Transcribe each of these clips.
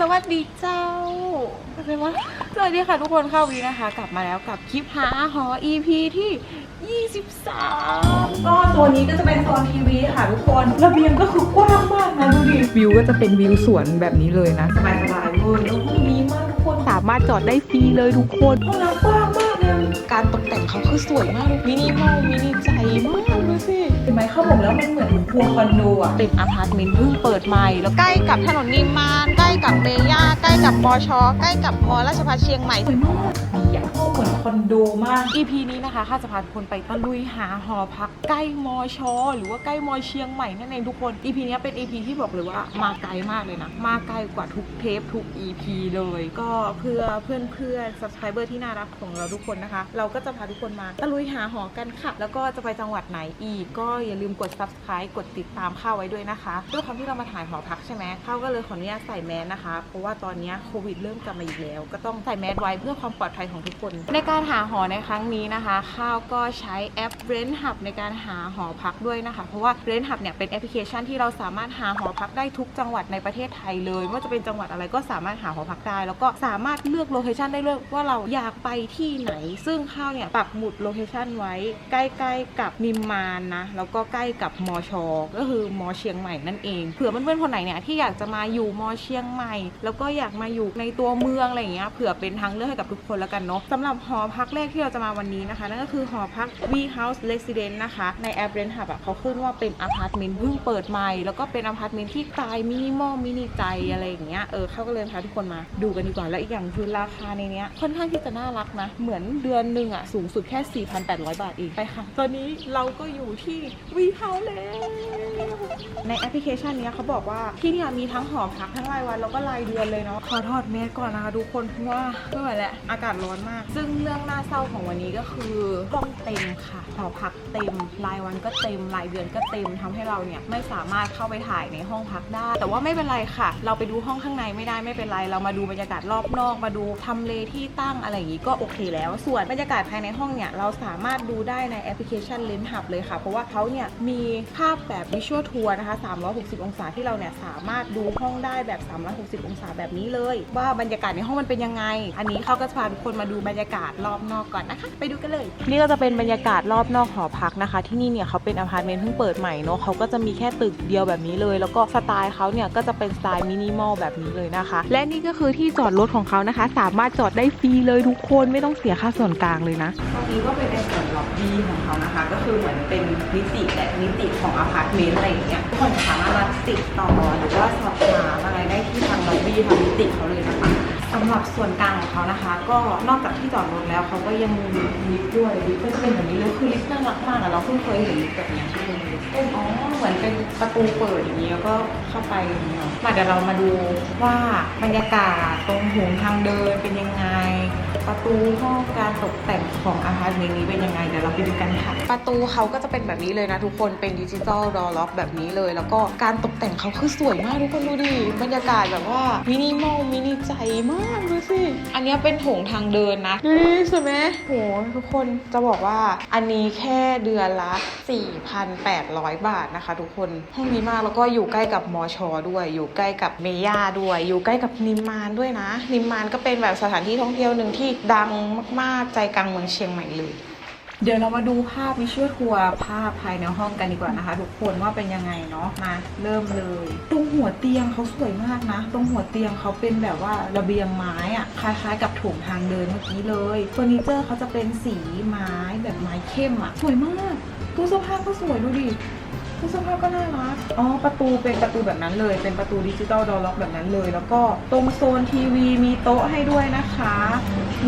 สวัสดีเจ้าอะไรวะสวัสดีค่ะทุกคนเข้าวีนะคะ กลับมาแล้วกับคลิปหาหอ EP ที่ 23 ก็โซนนี้ก็จะเป็นโซนทีวีค่ะทุกคน ระเบียงก็คือกว้างมากนะดูดิ วิวก็จะเป็นวิวสวนแบบนี้เลยนะ สบายสบายๆเลยแล้วห้องดีมากทุกคน สามารถจอดได้ฟรีเลยทุกคน ห้องน้ำกว้างมาก เลยการตกแต่งเขาคือสวยมากมินิมอลมินิใจมากดูสิเห็นไหมเข้าผมแล้วมันเหมือนทัวร์คอนโดอะเป็นอพาร์ตเมนต์เพิ่งเปิดใหม่แล้วใกล้กับถนนนิมมานใกล้กับเมย่าใกล้กับมอชอใกล้กับมอราชภัฏเชียงใหม่สวยมากดีอะห้องเหมือน คอนโดมาก EP นี้นะคะข้าจะพาทุกคนไปตะลุยหาหอพักใกล้มอชอหรือว่าใกล้มอเชียงใหม่นั่นเองทุกคน EP นี้เป็น EP ที่บอกเลยว่ามาไกลมากเลยนะ มาไกลกว่าทุกเทปทุก EP เลย ก็เพื่อเพื่อนเพื่อน subscriber ที่น่ารักของเราทุกคนนะคะ เราก็จะพาทุกคนมาตะลุยหาหอกันค่ะ แล้วก็จะไปจังหวัดไหนอีก ก็อย่าลืมกด subscribe กดติดตามข้าไว้ด้วยนะคะด้วยความที่เรามาถ่ายหอพักใช่ไหมเข้าก็เลยขออนุญาตใส่แมสนะคะ เพราะว่าตอนนี้โควิดเริ่มกลับมาอีกแล้ว ก็ต้องใส่แมสไว้เพื่อความปลอดภัยของทุกคนในการหาหอในครั้งนี้นะคะ ข้าวก็ใช้แอป Rent Hub ในการหาหอพักด้วยนะคะ เพราะว่า Rent Hub เนี่ยเป็นแอปพลิเคชันที่เราสามารถหาหอพักได้ทุกจังหวัดในประเทศไทยเลยไม่ว่าจะเป็นจังหวัดอะไรก็สามารถหาหอพักได้ แล้วก็สามารถเลือกโลเคชันได้เลยว่าเราอยากไปที่ไหน ซึ่งข้าวเนี่ยปักหมุดโลเคชันไว้ใกล้ๆกับนิมมานนะแล้วก็ใกล้กับมอชอก็คือมอเชียงใหม่นั่นเองเผื่อเพื่อนๆคนไหนเนี่ยที่อยากจะมาอยู่มอเชียงใหม่ แล้วก็อยากมาอยู่ในตัวเมืองอะไรอย่างเงี้ยเผื่อเป็นทางเลือกให้กับทุกคนแล้วกันเนาะสำหรับหอพักแรกที่เราจะมาวันนี้นะคะ นั่นก็คือหอพัก V House Residence นะคะ ในแอป Rent Hub อะเขาขึ้นว่าเป็นอพาร์ตเมนต์เพิ่งเปิดใหม่ แล้วก็เป็นอพาร์ตเมนต์ที่สไตล์มินิมอลมินิใจอะไรอย่างเงี้ยเออเขาก็เลยพาทุกคนมาดูกันดีกว่าแล้วอีกอย่างคือราคาในเนี้ยค่อนข้างที่จะน่ารักนะ เหมือนเดือนหนึ่งอะสูงสุดแค่ 4,800 บาทเองไปค่ะ ตอนนี้เราก็อยู่ที่ V House แล้วในแอปพลิเคชันเนี้ยเขาบอกว่าที่เนี่ยมีทั้งหอพักทั้งรายวันแล้วก็รายเดือนเลยเนาะขอถอดเมสก่อนนะคะทุกคนเพราะว่าไม่ไหวแล้วอากาศร้อนมาก ซึ่งเรื่องน่าเศร้าของวันนี้ก็คือห้องเต็มค่ะหอพักเต็ม รายวันก็เต็ม รายเดือนก็เต็มทำให้เราเนี่ยไม่สามารถเข้าไปถ่ายในห้องพักได้ แต่ว่าไม่เป็นไรค่ะ เราไปดูห้องข้างในไม่ได้ไม่เป็นไร เรามาดูบรรยากาศรอบนอก มาดูทำเลที่ตั้งอะไรอย่างนี้ก็โอเคแล้ว ส่วนบรรยากาศภายในห้องเนี่ยเราสามารถดูได้ในแอปพลิเคชัน Lens Hub เลยค่ะ เพราะว่าเขาเนี่ยมีภาพแบบวิชวลทัวร์นะคะ 360 องศาที่เราเนี่ยสามารถดูห้องได้แบบ 360 องศาแบบนี้เลย ว่าบรรยากาศในห้องมันเป็นยังไง อันนี้เขาก็จะพาทุกคนมาดูบรรยากาศรอบนอกก่อนนะคะ ไปดูกันเลย นี่ก็จะเป็นบรรยากาศรอบนอกหอพักนะคะ ที่นี่เนี่ยเขาเป็นอพาร์ตเมนต์เพิ่งเปิดใหม่เนาะเขาก็จะมีแค่ตึกเดียวแบบนี้เลย แล้วก็สไตล์เขาเนี่ยก็จะเป็นสไตล์มินิมอลแบบนี้เลยนะคะ และนี่ก็คือที่จอดรถของเขานะคะ สามารถจอดได้ฟรีเลยทุกคนไม่ต้องเสียค่าส่วนกลางเลยนะตรงนี้ก็เป็นในส่วนล็อบบี้ของเขานะคะ ก็คือเหมือนเป็นนิติและนิติของอพาร์ตเมนต์อะไรอย่างเงี้ยทุกคนสามารถมาติดต่อหรือว่าสอบถามอะไรได้ที่ทางล็อบบี้ทางนิติเขาเลยนะคะ สำหรับส่วนกลางของเขานะคะ ก็นอกจากที่จอดรถแล้วเขาก็ยังมีลิฟต์ด้วยลิฟต์ก็จะเป็นแบบนี้เลยคือลิฟต์น่ารักมากอะเราเพิ่งเคยเห็นลิฟต์แบบเนี้ยที่เป็นลิฟต์เป็นอ๋อเหมือนเป็นประตูเปิดอย่างนี้แล้วก็เข้าไปอย่างนี้เนาะมาเดี๋ยวเรามาดูว่าบรรยากาศตรงหงทางเดินเป็นยังไง ประตูห้องการตกแต่งของอาคารเมนนี้เป็นยังไงเดี๋ยวเราไปดูกันค่ะ ประตูเขาก็จะเป็นแบบนี้เลยนะทุกคนเป็นดิจิตอลดอล็อกแบบนี้เลย แล้วก็การตกแต่งเขาคือสวยมากทุกคนดูดิบรรยากาศแบบว่ามินิมอลมินิใจมากดูสิอันนี้เป็นโถงทางเดินนะดูดิสวยไหมโหทุกคนจะบอกว่าอันนี้แค่เดือนละ 4,800 บาทนะคะ ทุกคนห้องนี้มากแล้วก็อยู่ใกล้กับมอชอด้วย อยู่ใกล้กับเมย่าด้วย อยู่ใกล้กับนิมมานด้วยนะ นิมมานก็เป็นแบบสถานที่ท่องเที่ยวหนึ่งที่ดังมากๆ ใจกลางเมืองเชียงใหม่เลย เดี๋ยวเรามาดูภาพวิชวลทัวร์ภาพภายในห้องกันดีกว่านะคะ ทุกคนว่าเป็นยังไงเนาะมาเริ่มเลยตรงหัวเตียงเขาสวยมากนะตรงหัวเตียงเขาเป็นแบบว่าระเบียงไม้อะคล้ายๆ กับโถงทางเดินเมื่อกี้เลยเฟอร์นิเจอร์เขาจะเป็นสีไม้แบบไม้เข้มอะสวยมากตู้เสื้อผ้าก็สวยดูดิ ตู้เสื้อผ้าก็น่ารัก อ๋อ ประตูเป็นประตูแบบนั้นเลย เป็นประตูดิจิตอลดอล็อกแบบนั้นเลย แล้วก็ตรงโซนทีวีมีโต๊ะให้ด้วยนะคะ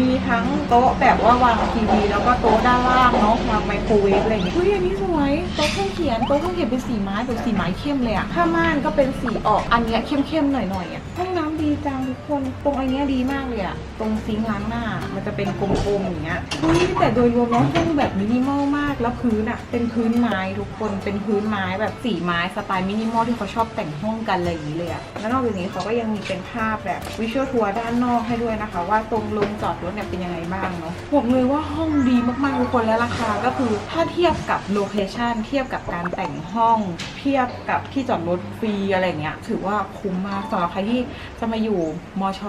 มีทั้งโต๊ะแบบว่าวางทีวี แล้วก็โต๊ะด้านล่างเนาะวางไมโครเวฟอะไรอย่างเงี้ยเฮ้ยอันนี้สวย โต๊ะเครื่องเขียน โต๊ะเครื่องเขียนเป็นสีไม้แบบสีไม้เข้มเลยอะผ้าม่านก็เป็นสีออก อันเนี้ยเข้มๆหน่อยๆอะห้องน้ำ ดีจังทุกคน ตรงอันเนี้ยดีมากเลยอะตรงซิงค์ล้างหน้า มันจะเป็นกลมๆอย่างเงี้ยเฮ้ยแต่โดยรวมแล้วห้องแบบมินิมอลมาก แล้วพื้นอะเป็นพื้นไม้ทุกคน เป็นพื้นไม้แบบสีไม้สไตล์มินิมอลที่เขาชอบแต่งห้องกันอะไรอย่างนี้เลยอะแล้วนอกจากนี้เขาก็ยังมีเป็นภาพแบบวิชวลทัวร์ด้านนอกให้ด้วยนะคะ ว่าตรงลงจอดรถเนี่ยเป็นยังไงบ้างเนาะ บอกเลยว่าห้องดีมากๆทุกคนและราคาก็คือถ้าเทียบกับโลเคชันเทียบกับการแต่งห้อง เทียบกับที่จอดรถฟรีอะไรเงี้ย ถือว่าคุ้มมากสำหรับใครที่จะมาอยู่มช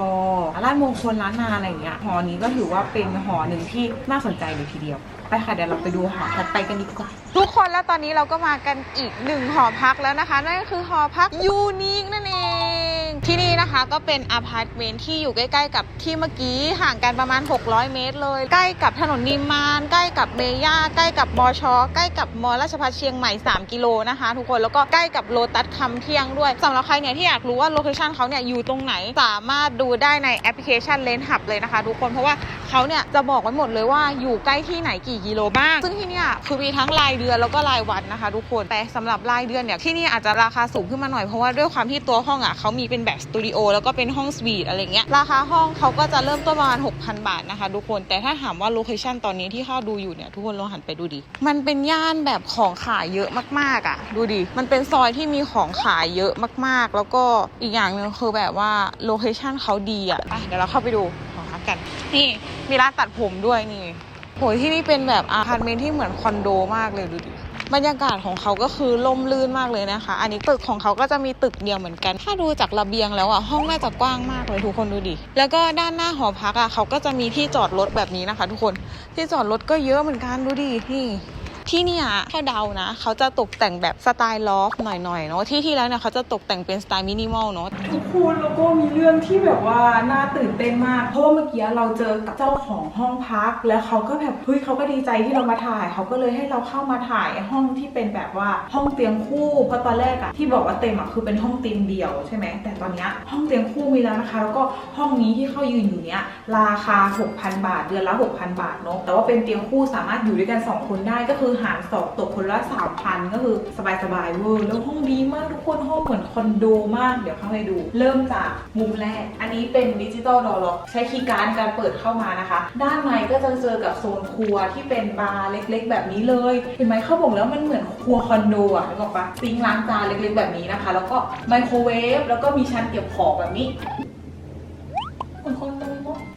ร้านมงคลร้านนาอะไรอย่างเงี้ยหอนี้ก็ถือว่าเป็นหอหนึ่งที่น่าสนใจเลยทีเดียว ไปค่ะเดี๋ยวเราไปดูหอถัดไปกันดีกว่าทุกคนแล้วตอนนี้เราก็มากันอีกหนึ่งหอพักแล้วนะคะ นั่นก็คือหอพักยูนิคนั่นเอง ที่นี่นะคะก็เป็นอพาร์ตเมนต์ที่อยู่ใกล้ๆ กับที่เมื่อกี้ห่างกันประมาณ 600 เมตรเลย ใกล้กับถนนนิมมาน ใกล้กับเมย่า ใกล้กับบอชอใกล้กับมอราชพัฒเชียงใหม่ 3 กิโลนะคะ ทุกคนแล้วก็ใกล้กับโลตัสคำเที่ยงด้วยสำหรับใครเนี่ยที่อยากรู้ว่าโลเคชันเขาเนี่ยอยู่ตรงไหน สามารถดูได้ในแอปพลิเคชันเลนหับเลยนะคะ ทุกคนเพราะว่าเขาเนี่ยจะบอกไว้หมดเลยว่าอยู่ใกล้ที่ไหนกี่กิโลบ้างซึ่งที่เนี่ยคือมีทั้งรายเดือนแล้วก็รายวันนะคะ ทุกคนแต่สำหรับรายเดือนเนี่ยที่นี่อาจจะราคาสูงขึ้นมาหน่อยเพราะว่าด้วยความที่ตัวห้องอะเขามีเป็นแบบสตูดิโอแล้วก็เป็นห้องสวีทอะไรเงี้ยราคาห้องเขาก็จะเริ่มต้นประมาณ 6,000 บาทนะคะทุกคนแต่ถ้าถามว่าโลเคชันตอนนี้ที่ข้าดูอยู่เนี่ยทุกคนลองหันไปดูดิมันเป็นย่านแบบของขายเยอะมากๆอะ ดูดิมันเป็นซอยที่มีของขายเยอะมากๆ แล้วก็อีกอย่างหนึ่งคือแบบว่าโลเคชันเขาดีอะไปเดี๋ยวเราเข้าไปดูหอพักกัน นี่มีร้านตัดผมด้วยนี่โหยที่นี่เป็นแบบอาพาร์ตเมนต์ที่เหมือนคอนโดมากเลยดูดิ บรรยากาศของเขาก็คือล่มลื่นมากเลยนะคะ อันนี้ตึกของเขาก็จะมีตึกเดียวเหมือนกัน ถ้าดูจากระเบียงแล้วอะห้องน่าจะกว้างมากเลยทุกคนดูดิ แล้วก็ด้านหน้าหอพักอะเขาก็จะมีที่จอดรถแบบนี้นะคะ ทุกคนที่จอดรถก็เยอะเหมือนกันดูดินี่ ที่เนี่ยถ้าเดานะ เขาจะตกแต่งแบบสไตล์ลอฟหน่อยๆเนาะที่ที่แล้วเนี่ยเขาจะตกแต่งเป็นสไตล์มินิมอลเนาะทุกคนแล้วก็มีเรื่องที่แบบว่าน่าตื่นเต้นมาก เพราะว่าเมื่อกี้เราเจอกับเจ้าของห้องพัก แล้วเขาก็แบบเฮ้ยเขาก็ดีใจที่เรามาถ่าย เขาก็เลยให้เราเข้ามาถ่ายห้องที่เป็นแบบว่าห้องเตียงคู่เพราะตอนแรกอะที่บอกว่าเต็มอะคือเป็นห้องเตียงเดียวใช่ไหมแต่ตอนเนี้ยห้องเตียงคู่มีแล้วนะคะ แล้วก็ห้องนี้ที่เขายืนอยู่เนี้ยราคา 6,000 บาท เดือนละ 6,000 บาทเนาะแต่ว่าเป็นเตียงคู่สามารถอยู่ด้วยกัน 2 คนได้ก็คือหารสองตกคนละ3,000ก็คือสบายๆเวอร์แล้วห้องดีมากทุกคนห้องเหมือนคอนโดมากเดี๋ยวเข้าไปดู เริ่มจากมุมแรก อันนี้เป็นดิจิตอลดอร์ล็อกใช้คีย์การ์ดการเปิดเข้ามานะคะ ด้านในก็จะเจอกับโซนครัวที่เป็นบาร์เล็ก ๆ แบบนี้เลย เห็นไหมเขาบอกแล้วมันเหมือนครัวคอนโดอะนึกอกปะซิงล้างจานเล็กๆแบบนี้นะคะ แล้วก็ไมโครเวฟแล้วก็มีชั้นเก็บของแบบนี้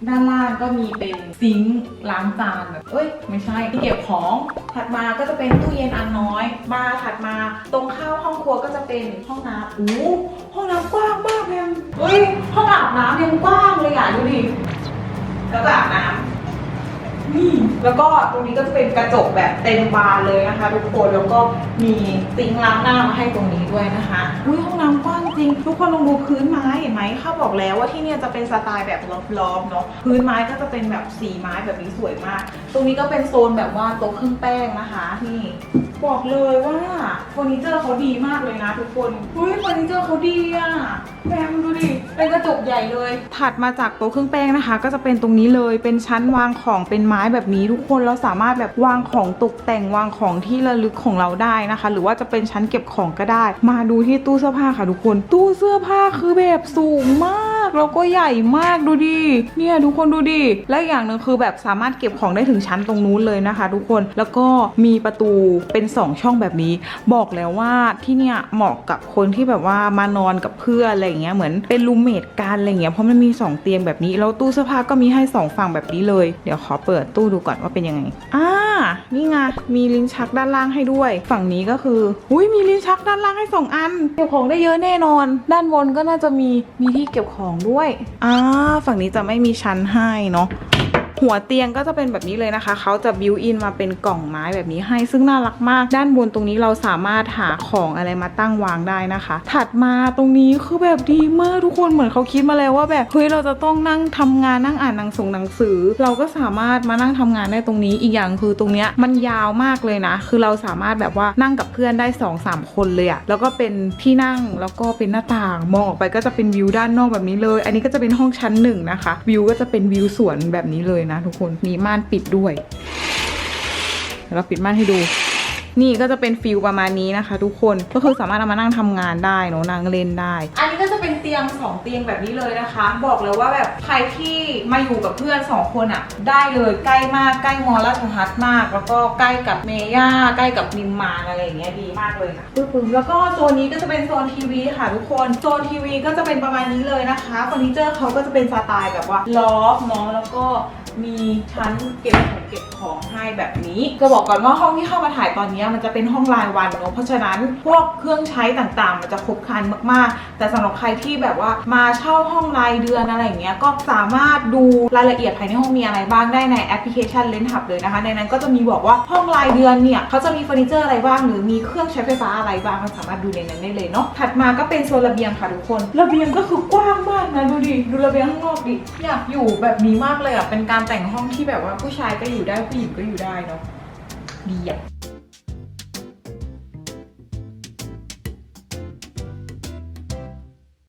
ด้านล่างก็มีเป็นซิงค์ล้างจานแบบเอ้ย ไม่ใช่ที่เก็บของ ถัดมาก็จะเป็นตู้เย็นอันน้อย มาถัดมาตรงข้าวห้องครัวก็จะเป็นห้องน้ำอู้ห้องน้ำกว้างมากเลยเฮ้ยห้องอาบน้ำยังกว้างเลยอะดูดิ แล้วก็อาบน้ำ นี่ แล้วก็ตรงนี้ก็จะเป็นกระจกแบบเต็มบานเลยนะคะทุกคนแล้วก็มีซิงค์ล้างหน้ามาให้ตรงนี้ด้วยนะคะอุ้ยห้องน้ำกว้างจริง ทุกคนลองดูพื้นไม้เห็นไหมข้าบอกแล้วว่าที่เนี่ยจะเป็นสไตล์แบบล้อมๆเนาะพื้นไม้ก็จะเป็นแบบสีไม้แบบนี้สวยมาก ตรงนี้ก็เป็นโซนแบบว่าโต๊ะเครื่องแป้งนะคะนี่บอกเลยว่าเฟอร์นิเจอร์เขาดีมากเลยนะทุกคนอุ้ยเฟอร์นิเจอร์เขาดีอะแบมดูดิ เป็นกระจกใหญ่เลย ถัดมาจากโต๊ะเครื่องแป้งนะคะ ก็จะเป็นตรงนี้เลย เป็นชั้นวางของเป็นไม้แบบนี้ทุกคนเราสามารถแบบวางของตกแต่งวางของที่ระลึกของเราได้นะคะ หรือว่าจะเป็นชั้นเก็บของก็ได้ มาดูที่ตู้เสื้อผ้าค่ะทุกคน ตู้เสื้อผ้าคือแบบสูงมากแล้วก็ใหญ่มากดูดิ เนี่ยทุกคนดูดิ และอย่างหนึ่งคือแบบสามารถเก็บของได้ถึงชั้นตรงนู้นเลยนะคะ ทุกคน แล้วก็มีประตูเป็นสองช่องแบบนี้ บอกแล้วว่าที่เนี่ยเหมาะกับคนที่แบบว่ามานอนกับเพื่อนอะไรอย่างเงี้ยเหมือนเป็นรูมเมทกันอะไรเงี้ยเพราะมันมีสองเตียงแบบนี้แล้วตู้เสื้อผ้าก็มีให้สองฝั่งแบบนี้เลยเดี๋ยวขอเปิดตู้ดูก่อนว่าเป็นยังไงอ่านี่ไงมีลิ้นชักด้านล่างให้ด้วย ฝั่งนี้ก็คืออุ้ยมีลิ้นชักด้านล่างให้สองอันเก็บของได้เยอะแน่นอน ด้านบนก็น่าจะมีมีที่เก็บของด้วยอ่าฝั่งนี้จะไม่มีชั้นให้เนาะ หัวเตียงก็จะเป็นแบบนี้เลยนะคะ เขาจะบิวอินมาเป็นกล่องไม้แบบนี้ให้ซึ่งน่ารักมาก ด้านบนตรงนี้เราสามารถหาของอะไรมาตั้งวางได้นะคะ ถัดมาตรงนี้คือแบบดีมากทุกคนเหมือนเขาคิดมาแล้วว่าแบบเฮ้ยเราจะต้องนั่งทำงานนั่งอ่านหนังสงหนังสือ เราก็สามารถมานั่งทำงานได้ตรงนี้อีกอย่างคือตรงเนี้ยมันยาวมากเลยนะ คือเราสามารถแบบว่านั่งกับเพื่อนได้2อสามคนเลยอะแล้วก็เป็นที่นั่งแล้วก็เป็นหน้าต่างมองออกไปก็จะเป็นวิวด้านนอกแบบนี้เลย อันนี้ก็จะเป็นห้องชั้นหนึ่งนะคะ วิวก็จะเป็นวิวสวนแบบนี้เลยนะทุกคนมีม่านปิดด้วยเดี๋ยวเราปิดม่านให้ดู นี่ก็จะเป็นฟิลประมาณนี้นะคะ ทุกคนก็คือสามารถเอามานั่งทำงานได้เนอะนั่งเล่นได้ อันนี้ก็จะเป็นเตียง2เตียงแบบนี้เลยนะคะ บอกเลยว่าแบบใครที่มาอยู่กับเพื่อน 2 คนอะ ได้เลยใกล้มากใกล้มอราชพัฒมาก แล้วก็ใกล้กับเมย่าใกล้กับนิมมานอะไรอย่างเงี้ยดีมากเลยนะปึ๊บแล้วก็โซนนี้ก็จะเป็นโซนทีวีค่ะทุกคนโซนทีวีก็จะเป็นประมาณนี้เลยนะคะเฟอร์นิเจอร์เขาก็จะเป็นสไตล์แบบว่าลอฟเนาะแล้วก็ มีชั้นเก็บของเก็บของให้แบบนี้ จะบอกก่อนว่าห้องที่เข้ามาถ่ายตอนนี้มันจะเป็นห้องรายวันเนอะเพราะฉะนั้นพวกเครื่องใช้ต่างๆ มันจะครบครันมากๆ แต่สำหรับใครที่แบบว่ามาเช่าห้องรายเดือนอะไรอย่างเงี้ยก็สามารถดูรายละเอียดภายในห้องมีอะไรบ้างได้ในแอปพลิเคชันเลนทับเลยนะคะ ในนั้นก็จะมีบอกว่าห้องรายเดือนเนี่ยเขาจะมีเฟอร์นิเจอร์อะไรบ้างหรือมีเครื่องใช้ไฟฟ้าอะไรบ้างก็สามารถดูในนั้นได้เลยเนาะถัดมาก็เป็นโซนระเบียงค่ะทุกคน ระเบียงก็คือกว้างมากนะดูดิดูระเบียงข้างนอกดิอยากอยู่แบบนี้มากเลยอะเป็นการแต่งห้องที่แบบว่าผู้ชายก็อยู่ได้ผู้หญิงก็อยู่ได้เนาะดีอะ